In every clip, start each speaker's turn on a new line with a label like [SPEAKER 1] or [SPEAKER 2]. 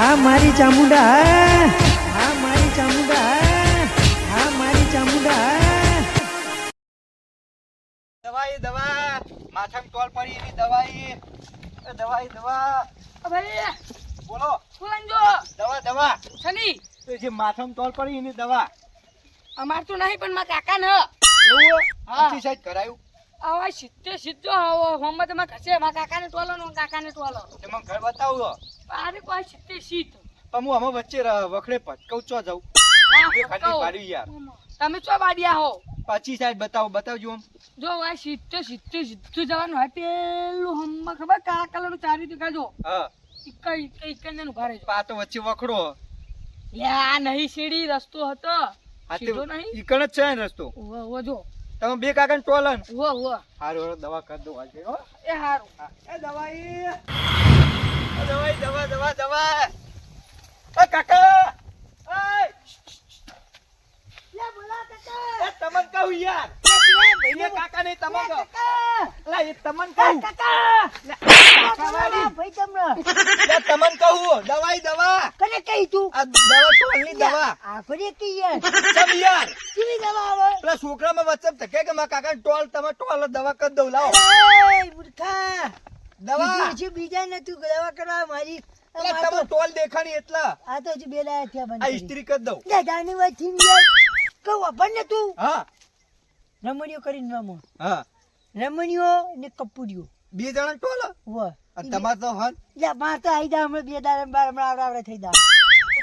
[SPEAKER 1] હા મારી ચામુંડા હા મારી ચામુંડા હા મારી ચામુંડા.
[SPEAKER 2] દવાઈ દવા. માથામાં ટોલ પડી એની દવાઈ. દવાઈ દવા.
[SPEAKER 3] ભાઈ
[SPEAKER 2] બોલો.
[SPEAKER 3] ફુલંજો
[SPEAKER 2] દવા દવા.
[SPEAKER 3] શની.
[SPEAKER 2] તો જે માથામાં ટોલ પડી એની દવા.
[SPEAKER 3] અમાર તો નહીં પણ મારા કાકા ન.
[SPEAKER 2] એવું
[SPEAKER 3] હા.
[SPEAKER 2] સાઈડ કરાયું?
[SPEAKER 3] આવા સીધે સીધો આવો. હોમમાં તમે ઘસે મારા કાકાને ટોલો ને કાકાને ટોલો.
[SPEAKER 2] તે મને ઘર બતાવો
[SPEAKER 3] અરે કોઈ સીધે સીધ.
[SPEAKER 2] પણ હું આમાં વચ્ચે વખડે ભટકઉં ચો જાઉં? એ ખાલી પાડી યાર.
[SPEAKER 3] તમે ચો બાડિયા હો?
[SPEAKER 2] પાછી સાહેબ બતાવો બતાવજો આમ.
[SPEAKER 3] જો આ સીધે સીધે સીધું જવાનું હોય. પેલું હમ ખબર કાળા ચારી ચાર્યું દેખાજો
[SPEAKER 2] હા.
[SPEAKER 3] ઇક્કા ઇક્કા ઇક્કા ને ઊભા રહેજો
[SPEAKER 2] પા તો વચ્ચે વખડો.
[SPEAKER 3] લે આ નહીં સીડી રસ્તો હતો. સીધો નહીં?
[SPEAKER 2] ઇકણ જ છે ને રસ્તો.
[SPEAKER 3] ઓ ઓ જો.
[SPEAKER 2] તમે બે કાકાને ટોલન
[SPEAKER 3] ઉવો ઉવો.
[SPEAKER 2] હારું હારું દવા કરી દો આજે હો
[SPEAKER 3] એ હારું.
[SPEAKER 2] એ દવા એ દવાઈ દવા દવા દવા એ કાકા! એ! એ તમન કહું યાર. એ કાકા નહીં તમન કહું. લા એ તમન કહું.
[SPEAKER 1] ભાઈ તમને.
[SPEAKER 2] તમન કહું. દવાઈ દવા.
[SPEAKER 1] કને કહી તું?
[SPEAKER 2] આ દવા ટોલની દવા.
[SPEAKER 1] આખરે કઈ યાર?
[SPEAKER 2] સબ યાર.
[SPEAKER 1] કેવી દવા આવે?
[SPEAKER 2] પેલા છોકરામાં વચ્ચે ધકે કે મારા કાકા ટોલ તમે ટોલ દવા કરી દઉં લાવો.
[SPEAKER 1] મૂર્ખા.
[SPEAKER 2] દવા?
[SPEAKER 1] બીજું બીજા દવા કરવા મારી
[SPEAKER 2] તમે ટોલ દેખાણી એટલા?
[SPEAKER 1] આ તો હજુ બે દાડા થયા બંધ
[SPEAKER 2] આ ઇસ્ત્રી કરી દઉં.
[SPEAKER 1] લે જાની વાતથી કહું અભણ ને તું.
[SPEAKER 2] હા.
[SPEAKER 1] રમણીઓ કરીને રમો.
[SPEAKER 2] હા.
[SPEAKER 1] રમણીઓ ને કપૂરીઓ.
[SPEAKER 2] બે જણા ટોલ?
[SPEAKER 1] વાહ
[SPEAKER 2] તમાર તો હન?
[SPEAKER 1] લે માર તો આઈ દા હમણાં બે દાડા બાર હમણાં આવડા આવડા થઈ દા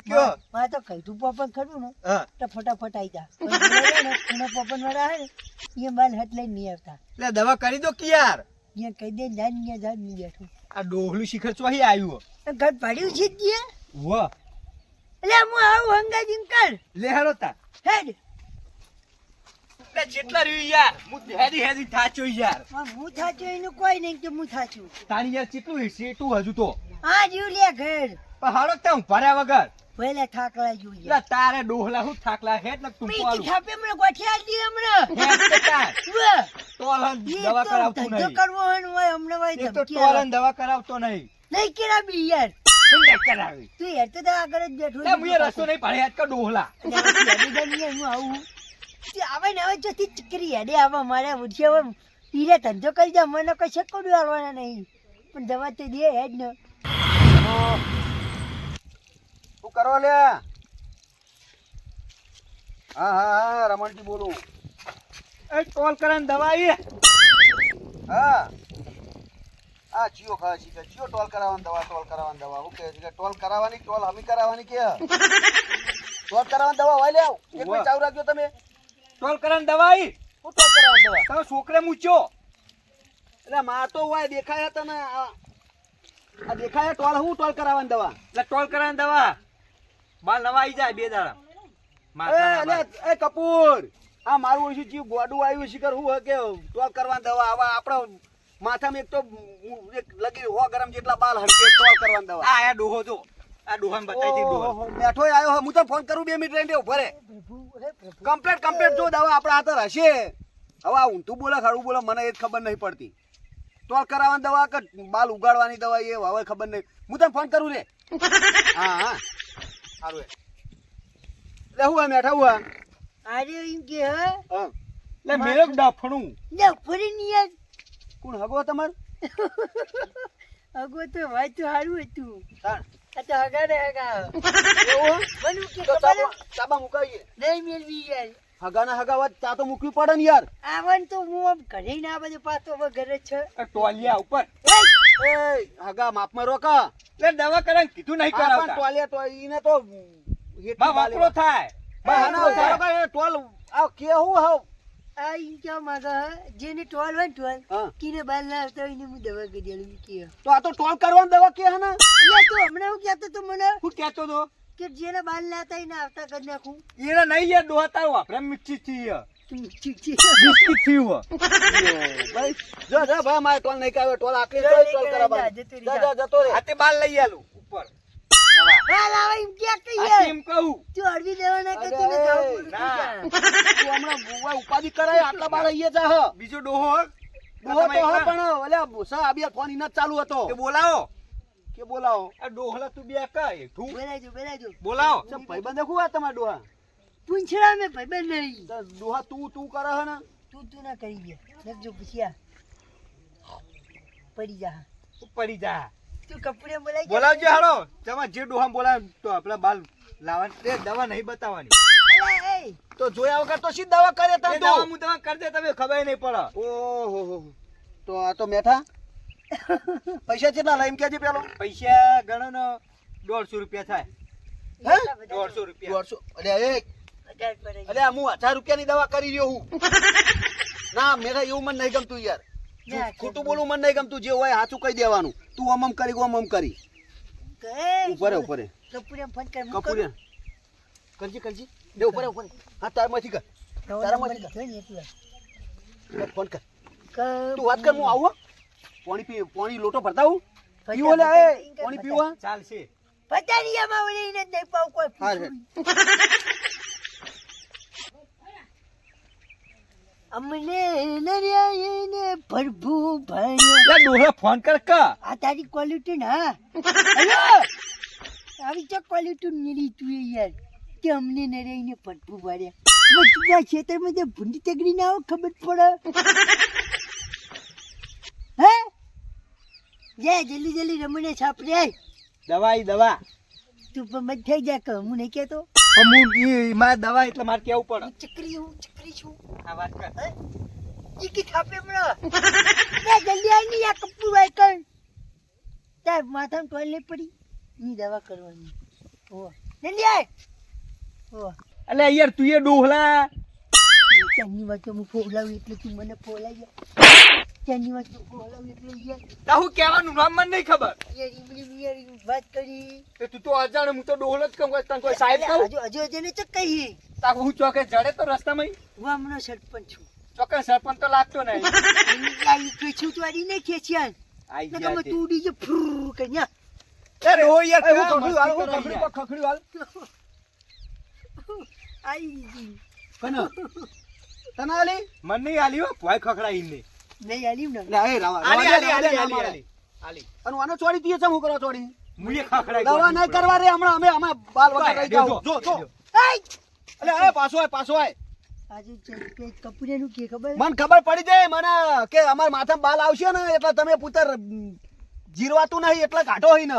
[SPEAKER 2] કયો?
[SPEAKER 1] તો કઈ તું પપન ખરું ને તો ફટાફટ આઈ જા એના પોપન વાળા હે ને એ બાલ હટ લઈને નહીં આવતા.
[SPEAKER 2] લે દવા કરી દો કે યાર
[SPEAKER 1] અહીંયા કહી દે જાન ત્યાં જાન નહીં બેઠું.
[SPEAKER 2] આ ડોહલું શિખર ચોહી આવ્યું?
[SPEAKER 1] ઘર પાડ્યું છે જ
[SPEAKER 2] વો
[SPEAKER 1] એટલે હું આવું હંગાજી કર.
[SPEAKER 2] લે હેડો તા.
[SPEAKER 1] હેડ.
[SPEAKER 2] જેટલા રહ્યું યાર હું હેડી હેડી થાચો યાર.
[SPEAKER 1] હું થાચું એનું કોઈ નહીં કે હું થાચું.
[SPEAKER 2] તારી યાર કેટલું સેટું હજુ તો.
[SPEAKER 1] આ જીવ લે ઘર.
[SPEAKER 2] પણ હાડો તે હું ભર્યા વગર.
[SPEAKER 1] પહેલા થાકલા જોઈએ
[SPEAKER 2] લે તારે ડોહલા હું થાકલા હેડ ને તું પાલું
[SPEAKER 1] થાપે હમણાં ગોઠિયા દી હમણાં.
[SPEAKER 2] હેડ તાર. દવા
[SPEAKER 1] ધંધો કરવો હોય ને હોય હમણાં હોય
[SPEAKER 2] એક તો
[SPEAKER 1] ધમકી
[SPEAKER 2] ટોલ
[SPEAKER 1] આવે.
[SPEAKER 2] હન દવા કરાવતો નહીં.
[SPEAKER 1] નહીં કેરા બી યાર.
[SPEAKER 2] શું લે કરાવી?
[SPEAKER 1] તું યાર તો આગળ જ બેઠો
[SPEAKER 2] લે હું રસ્તો નહીં પડે હેડ કે ડોહલા
[SPEAKER 1] હું આવું. તે આવે ને હવે જોથી ચકરી હેડે આવા મારે ઉઠી હવે પીરે ધંધો કરી જા મને કોઈ શક્કડું આવવાના નહીં. પણ દવા તો દે હેડ ને.
[SPEAKER 2] શું કરો લે હા હા હા રમણજી બોલું. એ ટોલ કરે દવા આવી હા. હા જીઓ ખા છે જીઓ ટોલ કરાવવાની દવા ટોલ કરાવવાની દવા. હું કહે છે કે ટોલ કરાવવાની ટોલ હમી કરાવવાની કે? ટોલ કરાવવાની દવા હોય લેવ એક મિનિટ ચાલુ રાખજો તમે. ટોલ કરાવવાની દવા આવી હું ટોલ કરાવવાની દવા? તમે છોકરે મૂચ્યો એટલે માં તો હોય દેખાયા તને આ આ દેખાયા ટોલ હું ટોલ કરાવવાની દવા? એટલે ટોલ કરાવવાની દવા. માલ નવા આવી જાય બે દાડા. એ કપૂર. આ મારું ઓછું જીવ ગોડું આવ્યું શિખર હું હે કે ટોલ કરવાની દવા આવા આપણો માથામાં એક તો એક લગી હો ગરમ જેટલા બાલ હરકે તો કરવા દવા. આ આ ડોહો જો. આ ડોહાને બતાવી ડોહો. બેઠો આવ્યો. હું તો ફોન કરું બે મિનિટ રહીને ઊભો રે.
[SPEAKER 1] હે
[SPEAKER 2] કમ્પ્લેટ કમ્પ્લેટ જો દવા આપણા હાથર હશે હવે આ ઊંધું બોલે ખાડું બોલે મને એ ખબર નહીં પડતી. તો કરાવવાની દવા કે બાલ ઉગાડવાની દવા એ હવે ખબર નહીં. હું તને ફોન કરું રે. હા હા. સારું હે લે હું આ મેઠા હું હે
[SPEAKER 1] અરે એમ કે હે?
[SPEAKER 2] લે મેં ડફણું.
[SPEAKER 1] લે ફરી ની યાર
[SPEAKER 2] કોણ હગો તમાર?
[SPEAKER 1] હગો તો હતું. આ તો હગા ને હગા
[SPEAKER 2] એવું હે?
[SPEAKER 1] બનવું કે
[SPEAKER 2] તો
[SPEAKER 1] ખબર
[SPEAKER 2] ચાબા ચાબા મુકાઈએ
[SPEAKER 1] નહીં મેળવી યાર.
[SPEAKER 2] હગાના હગા વાત ચા તો મૂકવી પડે ને યાર.
[SPEAKER 1] આવન તો હું આમ ઘરે ના બધું પાતો વગર ઘરે છે.
[SPEAKER 2] ટોલિયા ઉપર.
[SPEAKER 1] એય!
[SPEAKER 2] એ હગા માપમાં રોકા. લે દવા કરે કીધું નહીં કરાવતા. ટોલિયા તો ઈને તો બા વાપરો થાય. ટોલ. આ હાવ?
[SPEAKER 1] આ ઈ માંગે જેને ટોલ હોય ટોલ કીને બાલ ના આવતા હોય એને હું દવા કરી આલું કે
[SPEAKER 2] તો આ તો ટોલ કરવાની દવા કે હે ને?
[SPEAKER 1] એટલે તું હમણાં હું કહેતો તો મને
[SPEAKER 2] હું કહેતો તો.
[SPEAKER 1] કે જેને બાલ ના આવતા એને આવતા કરી નાખું.
[SPEAKER 2] એને નહીં યાર દોહતા વાપરે મિચ્છી થી જો જો ભાઈ મારે ટોલ નહીં કાવ્યો ટોલ આટલી ટોલ કરાવવા
[SPEAKER 1] જતો
[SPEAKER 2] રે આતે બાલ લઈ આલું ઉપર.
[SPEAKER 1] એમ ક્યાં કહીએ?
[SPEAKER 2] આ કેમ કહું?
[SPEAKER 1] તું અડવી દેવાના કે તને ગાવ
[SPEAKER 2] ના. તું હમણાં બુવા ઉપાધિ કરાય આટલા બાર અહીંયા જા હ. બીજો ડોહો ડોહો તો હ પણ ઓલા સા આબિયા ફોન ઇના ચાલુ હતો. બોલાવો. કે બોલાવો?
[SPEAKER 4] આ ડોહલા તું બે કાય ઠું
[SPEAKER 1] બોલાજો બોલાજો
[SPEAKER 4] બોલાવો.
[SPEAKER 2] ચમ ભાઈબંધ વાત તમારા ડોહા?
[SPEAKER 1] પૂંછડા મેં ભાઈબંધ નહીં
[SPEAKER 2] ડોહા તું તું કરે હે ને?
[SPEAKER 1] તું તું ના કરી દે. લખજો પૂછ્યા પડી જા.
[SPEAKER 4] તું પડી જા.
[SPEAKER 1] તું કપડે બોલાઈ
[SPEAKER 4] બોલાવજો હાલો. તમારે જે ડોહા બોલાવ તો આપણા બાલ લાવવાની. તે દવા નહીં બતાવવાની.
[SPEAKER 2] તો જોયા વગર તો શી દવા કરે
[SPEAKER 4] દવા
[SPEAKER 2] તો?
[SPEAKER 4] હું તમે કરી દે તમે ખબર નહીં પડે.
[SPEAKER 2] ઓહો હો તો આ તો મેઠા. પૈસા કેટલા લાઈમ કેજે પેલો?
[SPEAKER 4] પૈસા ગણો ને દોઢસો રૂપિયા થાય.
[SPEAKER 2] હે?
[SPEAKER 4] દોઢસો રૂપિયા.
[SPEAKER 2] દોઢસો. અલ્યા એ.
[SPEAKER 1] વધારે
[SPEAKER 2] હું હજાર રૂપિયાની દવા કરી રહ્યો હું. ના મેરા એવું મને નહીં ગમતું યાર. ખોટું બોલવું મને નહીં ગમતું જે હોય સાચું કહી દેવાનું. તું આમ આમ કરી આમ આમ કરી. ઉપર ઉપર કપૂરિયા કરજી કરજી. દે ઉપર ઉપર હે. તારામાંથી કર. તારામાંથી કર. ફોન કર. તું વાત કર હું આવું હો. પાણી પી પાણી લોટો ભરતા હું પીવો લે એ પાણી પીવું.
[SPEAKER 4] ચાલશે.
[SPEAKER 1] પચારિયામાં વળીને ને નહીં પાવ કોઈ
[SPEAKER 2] હા, રે.
[SPEAKER 1] અમને નરિયાઈને ભરભૂ ભણ્યો
[SPEAKER 4] લે ડોહલા ફોન કર કા.
[SPEAKER 1] આ તારી ક્વોલિટી ના આવી ચા ક્વોલિટી મેળી તું એ યાર. કે અમને નરિયાઈને ભરભૂ ભર્યા. વચના ખેતરમાં જે ભૂંડી તગડી ના આવે ખબર પડે? હે? જા જલ્દી જલ્દી રમણે છાપ
[SPEAKER 4] દવા દવાઈ દવા.
[SPEAKER 1] તું પણ મત થઈ જા કે. હું નહીં કહેતો.
[SPEAKER 4] પણ હું મારે દવા એટલે મારે કેવું પડે?
[SPEAKER 1] ચકરી હું ચકરી છું.
[SPEAKER 4] આ વાત કર.
[SPEAKER 1] હે? થાપે મણા જલ્દી આઈ આ કપૂર વાય કર તાર માથામાં ટોલ નહીં પડી. ની દવા કરવાની. ઓ જલ્દી આય. ઓ
[SPEAKER 4] અલે યાર તું એ ડોહલા.
[SPEAKER 1] ચાંદની વાત હું ફોલાવું એટલે તું મને ફોલાઈ જા. ચાંદની વાત
[SPEAKER 4] હું કહેવાનું નામ મને નહીં ખબર.
[SPEAKER 1] વાત કરી.
[SPEAKER 4] તે તું તો અજાણ હું તો ડોહલ જ કહું તને કોઈ સાહેબ કહું?
[SPEAKER 1] હજુ હજુ હજુ ને ચક કહી
[SPEAKER 4] તા હું ચોકે જડે તો રસ્તામાં
[SPEAKER 1] હું હમણાં સરપંચ છું.
[SPEAKER 4] ચોકે સરપંચ તો લાગતો નહીં.
[SPEAKER 1] આ ઈ ખેંચું તો આડી નહીં ખેંચ્યા.
[SPEAKER 4] આઈ તે.
[SPEAKER 1] તું ડીજે ફ્રુ કન્યા
[SPEAKER 4] અરે ઓ યાર
[SPEAKER 2] તું ખખડી હું
[SPEAKER 4] મસ્તી
[SPEAKER 2] ખખડ્યું,
[SPEAKER 4] કરો
[SPEAKER 2] ખખડ્યું
[SPEAKER 1] આઈ ગઈ.
[SPEAKER 2] કને? તને આલી?
[SPEAKER 4] મને નહીં આલી હો ભાઈ ખખડાઈ ને.
[SPEAKER 1] નહીં આલી ને.
[SPEAKER 2] લે, રાવા-
[SPEAKER 4] આલી આલી આલી આલી આલી આલી.
[SPEAKER 2] અને આને ચોરી દીએ છે, હું કરવા ચોરી?
[SPEAKER 4] મુએ ખખડાઈ
[SPEAKER 2] દવા નહીં કરવા રે હમણાં અમે અમે બાલ વગર રહી
[SPEAKER 4] જો,
[SPEAKER 2] જો, જો. અલે, એ, પાછો આય, પાછો આય.
[SPEAKER 1] કપૂરેનું કે ખબર?
[SPEAKER 2] મને ખબર પડી જાય મને કે અમારા માથામાં બાલ આવશે ને એટલે તમે પુત્ર જીરવાતું નહીં એટલે કાઢો હોય ને.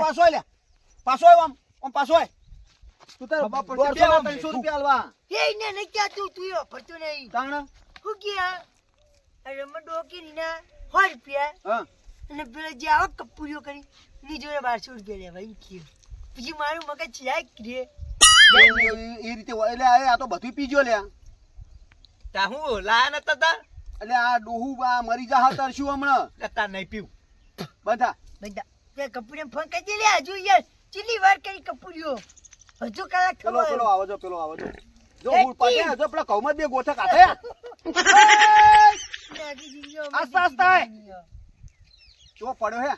[SPEAKER 2] પાછો આય લે. પાછો આય આમ આમ પાછો આય. તું તાર
[SPEAKER 4] ખબર પડતી
[SPEAKER 2] દોઢસો
[SPEAKER 4] બે
[SPEAKER 2] ને
[SPEAKER 4] આમ.
[SPEAKER 2] ત્રણસો
[SPEAKER 4] ભેગું.
[SPEAKER 2] રૂપિયા આલવા.
[SPEAKER 1] એ ને નહીં તું એ ફરતો નહીં.
[SPEAKER 2] તાણ?
[SPEAKER 1] હું ગયા અરે ડોકી નીના સો રૂપિયા. અને પેલો જે આવો કપૂરીઓ કરી ની જોડે બારસો રૂપિયા લેવા એમ કીધું. પછી મારું મગજ લાયક રે.
[SPEAKER 2] એ- રીતે એટલે આ તો બધું પીજો લ્યા.
[SPEAKER 4] તા હું લાયા નતા તા?
[SPEAKER 2] એટલે આ ડોહુ આ મરી જા તાર શું હમણાં?
[SPEAKER 4] તા નહીં પીવું.
[SPEAKER 2] બધા.
[SPEAKER 1] બધા. તે કપૂરીને ફોન કરી દે લે હજુ યાર ચીલી વાર કરી કપૂરીઓ હજુ કલાક
[SPEAKER 2] પેલો પેલો આવો જો પેલો આવો જો. જો હું પાડે. જો પેલા કૌમત બે ગોઠા કાઢે આસ્તા, આસ્તા. જો પડ્યો હે?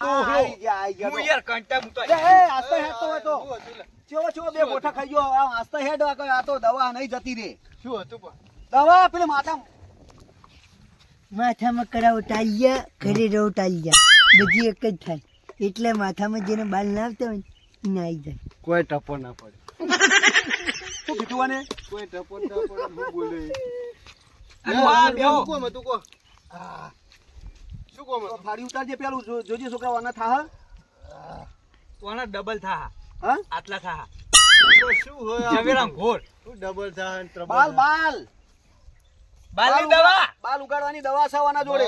[SPEAKER 4] આવી
[SPEAKER 2] આઈ ગયા, આઈ ગયા
[SPEAKER 4] હું યાર કંટા હું
[SPEAKER 2] હે આસ્તા હે તો. તો. ચો ચો બે ગોઠા ખાઈ ગયો આ આસ્તા હેડ આ આ તો દવા નહીં જતી રે.
[SPEAKER 4] શું હતું પણ?
[SPEAKER 2] દવા પેલે માથા
[SPEAKER 1] માથામાં કરાવ ટાલ્યા ઘરે રહો ટાલ્યા બધી એક જ થાય. એટલે માથામાં જેને બાલ ના આવતા હોય ને આવી જાય.
[SPEAKER 4] કોઈ ટપો ના પડે.
[SPEAKER 2] શું કીધું આને?
[SPEAKER 4] કોઈ ટપો ના પડે હું બોલે.
[SPEAKER 2] તો ફાડી ઉતારજે પેલું જોજે છોકરા આના થાહ.
[SPEAKER 4] કોના ડબલ થા
[SPEAKER 2] હા?
[SPEAKER 4] આટલા થા જવેરામ ઘોર.
[SPEAKER 2] બાલ બાલ.
[SPEAKER 4] બાલની દવા.
[SPEAKER 2] બાલ ઉગાડવાની દવા જોડે.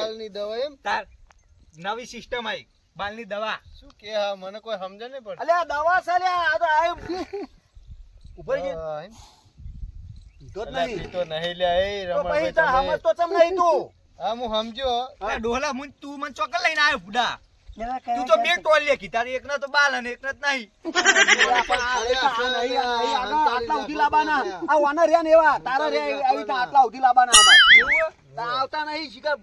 [SPEAKER 4] તાર નવી સિસ્ટમ આવી બાલની દવા.
[SPEAKER 2] અલે આ દવા છે લે આ તો આ ઉપર જે પીધો નહીં. તો પછી તાર સમજ તો ચમ નહીં તું?
[SPEAKER 4] આ ડોલા મું તું મને ચોકલ લઈને આવ્યો બુડા તું તો બે ટોલ લે તારી એકનો તો બાલ અને એકનો જ નહીં.
[SPEAKER 2] આટલા ઉધી લાબાના. આ વાના રહ્યા ને એવા તારા રે આવી આટલા ઉધી લાબાના અમાર આવતા નહીં શીખર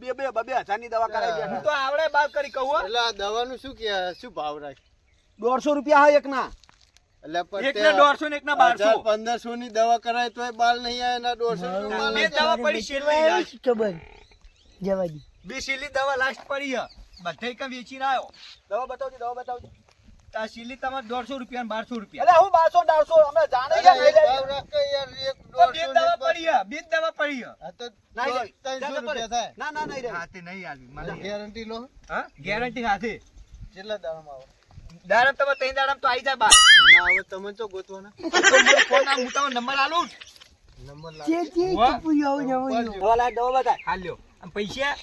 [SPEAKER 2] બે બે બબે હજારની દવા કરાવી
[SPEAKER 4] હું. તો આવડે બાલ કરી કહું
[SPEAKER 5] એટલે દવાનું શું કે શું ભાવ રાખ
[SPEAKER 2] દોઢસો રૂપિયા હા એક ના
[SPEAKER 5] પંદરસો ની દવા કરાય તોય બાલ નહીં આવે દોઢસો નું
[SPEAKER 4] બે દવા પડી શેરડી લાસ્ટ.
[SPEAKER 1] ખબર? જવા દી
[SPEAKER 4] બે શેરડી દવા લાસ્ટ પડી હે બધે કઈ વેચીને આવ્યો?
[SPEAKER 2] દવા બતાવજો દવા બતાવજો.
[SPEAKER 4] આ સિલી તમારે દોઢસો રૂપિયા બારસો રૂપિયા.
[SPEAKER 2] એટલે હું બારસો ડાળસો અમે જાણે
[SPEAKER 4] તો બે દવા પડી હે, બે દવા પડી હે.
[SPEAKER 5] તો ત્રણસો રૂપિયા થાય.
[SPEAKER 2] ના ના નહીં
[SPEAKER 4] હા નહીં આલ્યું
[SPEAKER 5] ગેરંટી લો.
[SPEAKER 4] હા ગેરંટી સાથે.
[SPEAKER 5] કેટલા દાડામાં આવો?
[SPEAKER 4] દાડમ તમે તઈ દાડમ તો આવી જાય બાર.
[SPEAKER 5] ના હવે તમે તો ગોતવાના?
[SPEAKER 4] ફોન આ હું તમને નંબર આલું.
[SPEAKER 5] નંબર લાગ
[SPEAKER 1] જે જે
[SPEAKER 4] પૂયો
[SPEAKER 1] કપૂર આવું ને આવું
[SPEAKER 2] દવા લાય દવા બતાય
[SPEAKER 4] આમ પૈસા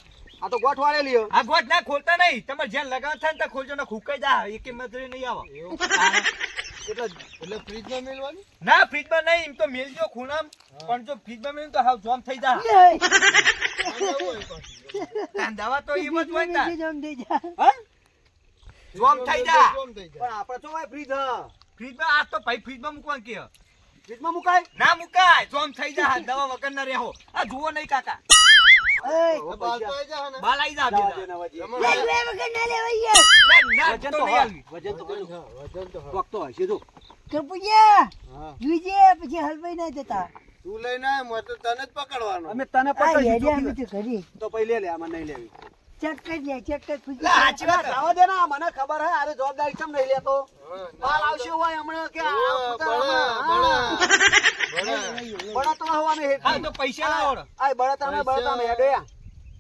[SPEAKER 2] આ તો ગોઠ વાળે લ્યો.
[SPEAKER 4] આ ગોઠ ના ખોલતા નહીં. તમારે જ્યાં લગાવ થાય ને ખોલજો ને હુકાઈ જા. એક મજૂરી નહીં આવે.
[SPEAKER 2] એટલે
[SPEAKER 5] એટલે ફ્રીજમાં મેળવાની
[SPEAKER 4] ના ફ્રીજમાં નહીં. એમ તો મેલજો ખૂણામ. પણ જો ફ્રીજમાં મેલું તો હાવ જોમ થઈ જા. દવા તો એમ જ હોય.
[SPEAKER 1] જમ
[SPEAKER 4] થઈ જા
[SPEAKER 2] પણ આપણે શું હોય ફ્રીજ હા.
[SPEAKER 4] ફ્રીજમાં આ તો ભાઈ ફ્રીજમાં મૂકવાનું કે.
[SPEAKER 2] ફ્રીજમાં મુકાય?
[SPEAKER 4] ના મુકાય જોમ થઈ જા દવા વગર ના રહેવો આ જુઓ નહીં કાકા.
[SPEAKER 5] તો તો
[SPEAKER 4] તો
[SPEAKER 2] તો તો
[SPEAKER 5] તો તું લઈને તને જ પકડવાનો.
[SPEAKER 2] અમે તને
[SPEAKER 1] તો ઘરે.
[SPEAKER 2] તો પછી લે લે આમાં નહીં લેવી.
[SPEAKER 1] ચેક કરી લે ચેક કર ખુશી
[SPEAKER 4] સાચી વાત.
[SPEAKER 2] જવા દે ને મને ખબર હે અરે જવાબદારી કેમ નહીં લેતો? માલ આવશે હોય હમણાં કે આ
[SPEAKER 5] બળા,
[SPEAKER 2] હા.
[SPEAKER 5] બળા.
[SPEAKER 2] બળતરા
[SPEAKER 4] હા. તો પૈસા ના ઓળો
[SPEAKER 2] આ બળતરા ને બળતરા ને હેડે આ.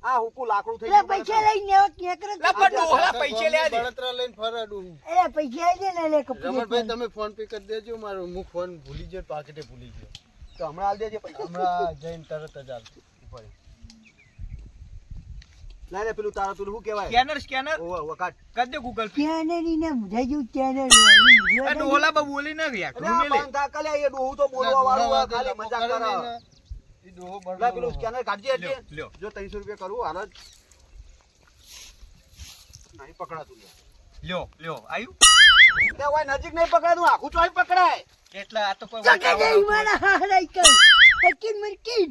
[SPEAKER 2] આ હુકુ લાકડું થઈ ગયું
[SPEAKER 1] પૈસા લઈને
[SPEAKER 4] પણ પૈસા. લે દે
[SPEAKER 5] બળતરા લઈને ફરાડું
[SPEAKER 1] પૈસા લે
[SPEAKER 5] રમણભાઈ તમે ફોન પે કરી દેજો મારો હું ફોન ભૂલી ગયો પાકેટે ભૂલી ગયો.
[SPEAKER 2] તો હમણાં આલ દેજે પૈસા.
[SPEAKER 5] હમણાં જઈને તરત જ ઉપર.
[SPEAKER 2] ના લે પેલું તારા પેલું શું કહેવાય
[SPEAKER 4] સ્કેનર સ્કેનર
[SPEAKER 2] ઓ ઓવે, કાઢ.
[SPEAKER 4] કરી દે ગૂગલ
[SPEAKER 1] સ્કેનર ને મુઢા જેવું સ્કેનર
[SPEAKER 4] એ ડોલા બા બોલી ના રહ્યા
[SPEAKER 2] અરે આ બંધ કલે એ ડોહું તો બોલવા વાળો ખાલી મજાક કરે.
[SPEAKER 5] એ ડોહો
[SPEAKER 2] લા, પેલું સ્કેનર કાઢજે એટલે. જો 300 રૂપિયા કરું હાલ જ. નહીં પકડાતું લે.
[SPEAKER 4] લ્યો લ્યો આયુ
[SPEAKER 2] તે ઓય નજીક નહીં પકડાતું, આખું ચોય પકડાય.
[SPEAKER 4] એટલે આ તો કોઈ
[SPEAKER 1] જગે દે મારા હારાઈ કઈ હકીન મરકીન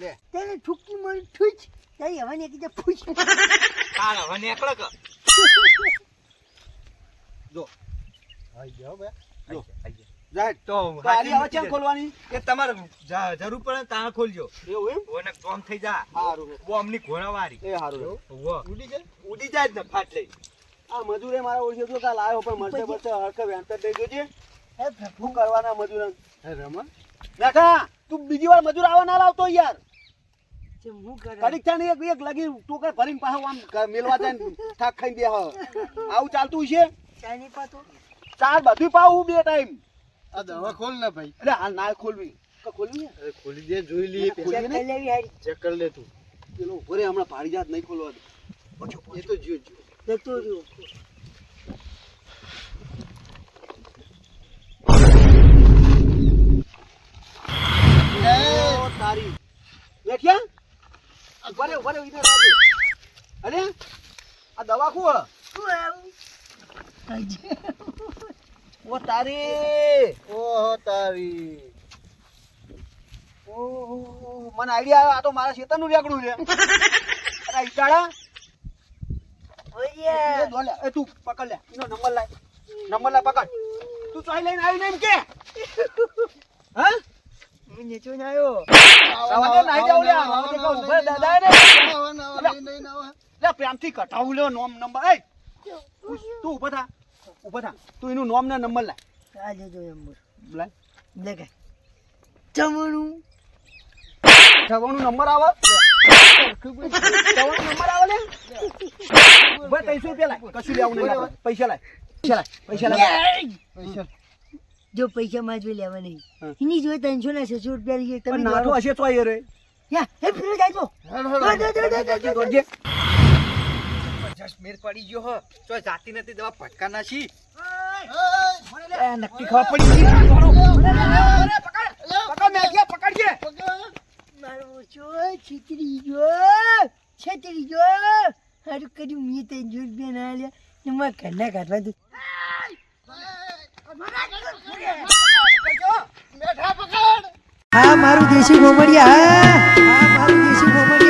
[SPEAKER 2] લે.
[SPEAKER 1] તેને ઠુકી મર ઠુચ તારી હવે ને કીધે ફૂચ
[SPEAKER 4] તાર હવે નીકળે કે.
[SPEAKER 2] જો,
[SPEAKER 5] આઈ જાઓ બે
[SPEAKER 2] જો.
[SPEAKER 4] આઈ
[SPEAKER 2] જાય.
[SPEAKER 4] તો
[SPEAKER 2] તો આલી હવે ચેમ ખોલવાની?
[SPEAKER 4] કે તમારે જા- જરૂર પડે તા તાણ ખોલજો.
[SPEAKER 2] એવું એમ?
[SPEAKER 4] ઓને બોમ થઈ જા.
[SPEAKER 2] હારું છે.
[SPEAKER 4] બોમની ઘોડાવાળી.
[SPEAKER 2] એ હારું
[SPEAKER 4] વો
[SPEAKER 5] ઉડી જાય
[SPEAKER 4] ઉડી જાય ને ફાટ લઈ.
[SPEAKER 2] આ મજૂરે મારા ઓળખ્યો તો કાલ આવ્યો પણ મળશે મળશે હરખે વેંતર દઈ છે
[SPEAKER 1] હે
[SPEAKER 2] શું કરવાના મજૂર
[SPEAKER 5] હે રમણ?
[SPEAKER 2] બેઠા તું બીજી વાર મજૂર આવવા ના લાવતો યાર. કડીક છે ને એક એક લગી ટોકર ભરીને પાછો આમ મેલવા જાય ને થાક બેહ આવું ચાલતું છે
[SPEAKER 1] ચાની પાતો?
[SPEAKER 2] ચાર બધું પાવું બે ટાઈમ.
[SPEAKER 5] આ દવા ખોલ ને ભાઈ.
[SPEAKER 2] એટલે હાલ ના ખોલવી. ખોલવી
[SPEAKER 5] ખોલી દે જોઈ લઈએ
[SPEAKER 1] ચેક કરી લેવી હારી.
[SPEAKER 5] ચેક કરી લે તું.
[SPEAKER 2] પેલો ઊભો રે હમણાં પાડી જાત નહીં ખોલવા દે.
[SPEAKER 5] એ તો જો જો.
[SPEAKER 1] જતો રહ્યો
[SPEAKER 2] ઓ તારી. લેખ્યા ઊભા રે ઊભા રે ઈધર આવજે અરે આ દવા ખુ ઓ તારી.
[SPEAKER 5] ઓહો તારી.
[SPEAKER 2] ઓહો મને આઈડિયા આવ્યો આ તો મારા શેતરનું રેકડું છે. અરે ઈટાળા?
[SPEAKER 1] ઓય.
[SPEAKER 2] એ એ તું પકડ લે. એનો નંબર લાય. નંબર લાય પકડ. તું ચોઈ લઈને આવી ને એમ કે. હું?
[SPEAKER 1] નેચો ના આવ્યો
[SPEAKER 2] સવારે નાઈ જાવ લે આવા તે ઊભા દાદા ને
[SPEAKER 5] નાવા, નાવા, લઈ, લઈ, નાવા.
[SPEAKER 2] લે પ્રેમથી કટાવું લ્યો નોમ નંબર. એ તું ઊભો થા ઊભો થા. તું એનું નોમ ને નંબર લાય.
[SPEAKER 1] આ જજો એમ
[SPEAKER 2] લાય.
[SPEAKER 1] દેખાય ચમણું
[SPEAKER 2] જવાનું નંબર આવે? ચવણું નંબર આવે લે? ઊભા ત્રણસો રૂપિયા લાય. કશું લેવું નહીં. પૈસા લાય. પૈસા લાય. પૈસા લાય.
[SPEAKER 5] પૈસા
[SPEAKER 1] જો પૈસા માંજવે લેવા નહીં. એની જોઈ ત્રણસો ને છસો રૂપિયા લઈએ તમે
[SPEAKER 2] નાઠો હશે તો એ રે
[SPEAKER 1] હે ફિરો જાય
[SPEAKER 4] પડી ગયો હો. તો જાતી નથી દવા ભટકા
[SPEAKER 2] નક્કી ખબર પડી ગઈ. મેં પકડજે
[SPEAKER 1] મારો ઓછો છીતરી ગયો. છેતરી ગયો. હારું કર્યું મેં ત્રણસો રૂપિયા ના લ્યા ને મારા ઘરના કાઢવા દે હા મારું દેશી ગોમડિયા હા. મારું દેશી ગોમડિયા